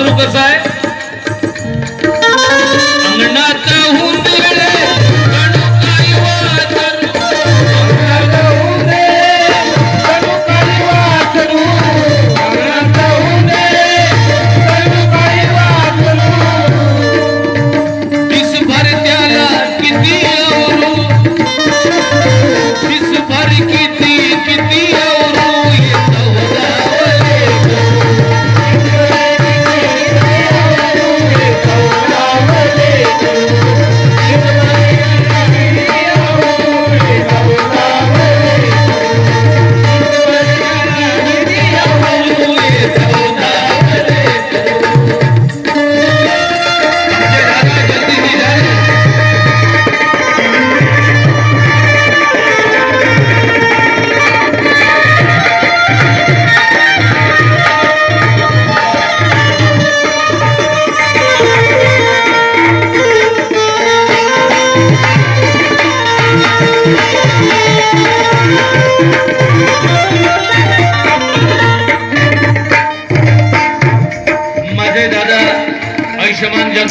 सुरू वासरू कसं आहे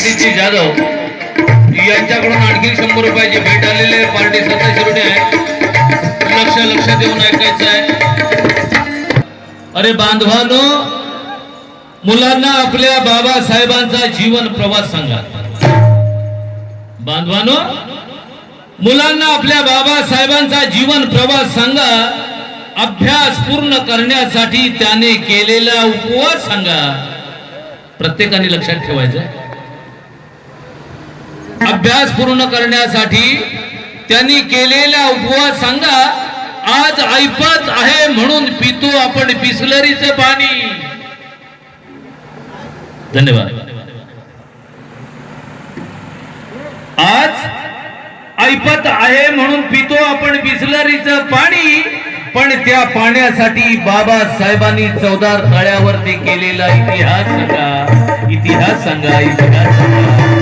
आयुष्यमान जाधव यांच्याकडून आणखी शंभर रुपयाची भेट आलेली आहे. पार्टी सत्ताशे रुपये आहे. लक्ष लक्ष देऊन ऐकायचं आहे. अरे बांधवानो मुलांना आपल्या बाबासाहेबांचा जीवन प्रवास सांगा. बांधवानो मुलांना आपल्या बाबासाहेबांचा जीवन प्रवास सांगा. अभ्यास पूर्ण करण्यासाठी त्याने केलेला उपवास सांगा. प्रत्येकाने लक्षात ठेवायचं अभ्यास पूर्ण करण्यासाठी त्यांनी केलेला उपवास सांगा आज ऐपत आहे म्हणून पितो आपण बिसलरीच पाणी. धन्यवाद. आज ऐपत आहे म्हणून पितो आपण बिसलरीच पाणी पण त्या पाण्यासाठी बाबासाहेबांनी चौदार तळ्यावरती केलेला इतिहास सांगा. इतिहास सांगा इतिहास सांगा.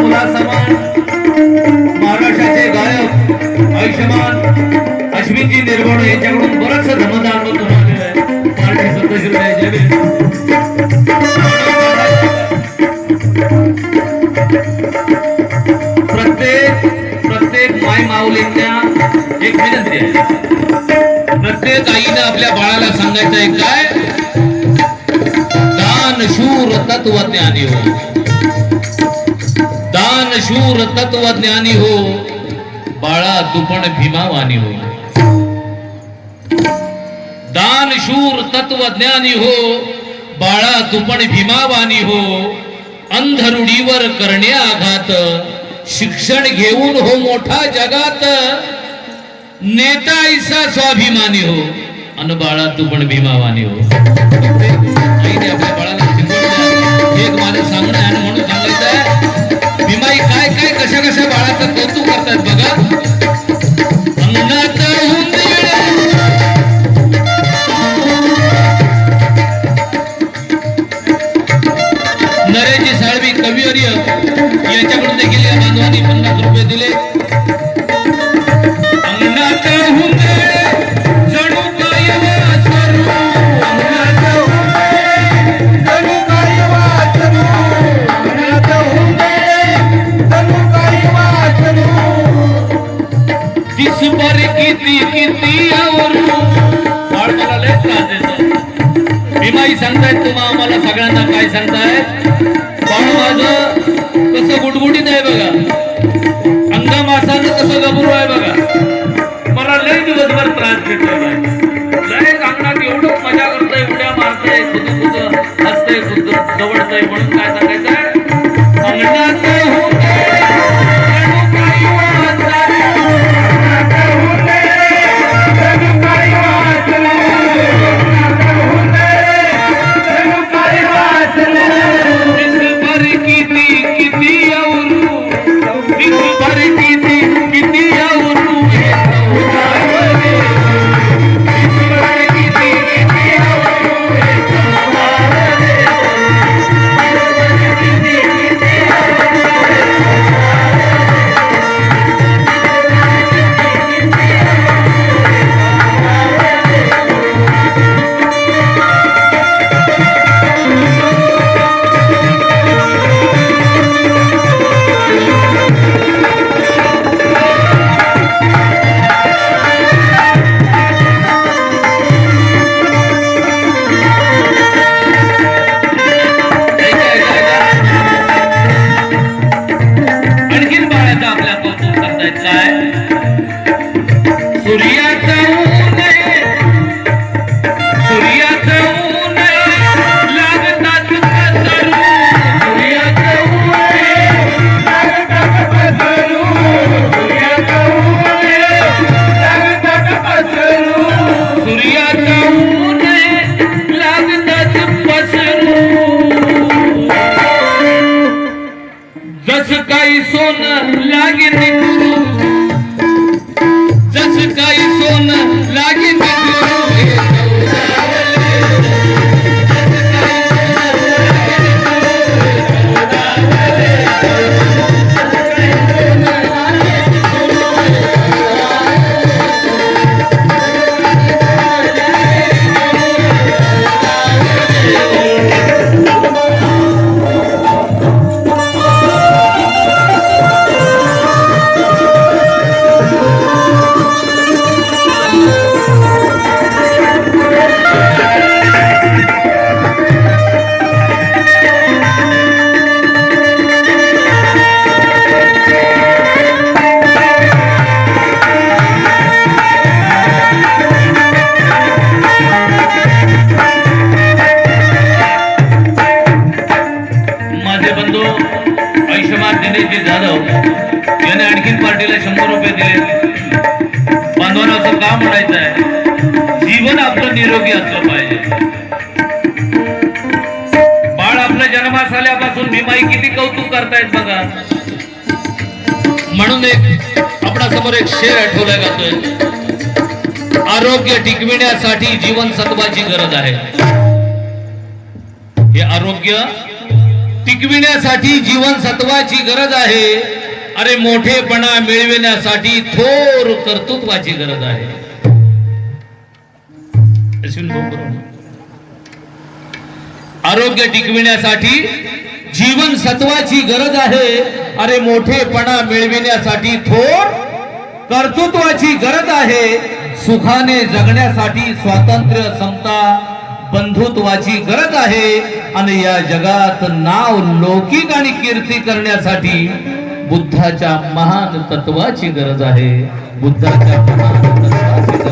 मुलासमान महाराष्ट्राचे गायक आयुष्यमान अश्विनजी निर्गुण यांच्याकडून बरंच धमदान तुम्हाला आलेलं आहे. पार्टी सदस्य प्रत्येक प्रत्येक माय माऊलींना एक विनंती आहे. प्रत्येक आईनं आपल्या बाळाला सांगायचं आहे काय? दान शूर तत्वज्ञानी हो. शूर तत्वज्ञानी हो बाळा दुपण भीमावानी हो. दान शूर तत्वज्ञानी हो बाळा दुपण भीमावानी हो. अंधरुडीवर करणे आघात शिक्षण घेऊन हो मोठा जगात. नेता ऐसा स्वाभिमानी हो अन बाळा तू पण भीमावानी हो. आईने आपल्या बाळाला शिकवलं एक माझं सांगणं कशा कशा बाळाचं कौतुक करतात बघा. किती किती मी बाळ मला लय त्रास सांगतायत तुम्हा आम्हाला सगळ्यांना काय सांगतायत? पण माझं कसं गुटगुटीत आहे बघा. अंगामासानं कसं गबरू आहे बघा. मला लय दिवसभर त्रास देतोय बाई. लय अंगणात एवढं मजा करतोय उड्या मारतोय कुठं कुठं हसतंय कुठं दवडतंय म्हणून काय बाळ आपल्या जन्मास आल्यापासून भीमाई किती कौतुक करतायत बघा. म्हणून एक आपणा समोर एक शेर आठवला जातोय. आरोग्य टिकविण्यासाठी जीवनसत्वाची गरज आहे. हे आरोग्य टिकविण्यासाठी जीवनसत्वाची गरज आहे. अरे मोठेपणा मिळविण्यासाठी थोर कर्तृत्वाची गरज आहे. अश्विन भाऊ आरोग्य टिकविण्यासाठी जीवन सत्वाची गरज आहे. अरे मोठेपणा मिळविण्यासाठी थोर कर्तृत्वाची गरज आहे. सुखाने जगण्यासाठी स्वातंत्र्य समता बंधुत्वाची गरज आहे. आणि या जगात नाव लौकिक आणि कीर्ती करण्यासाठी बुद्धाच्या महान तत्वाची गरज आहे. बुद्धाच्या महान तत्वाची गरज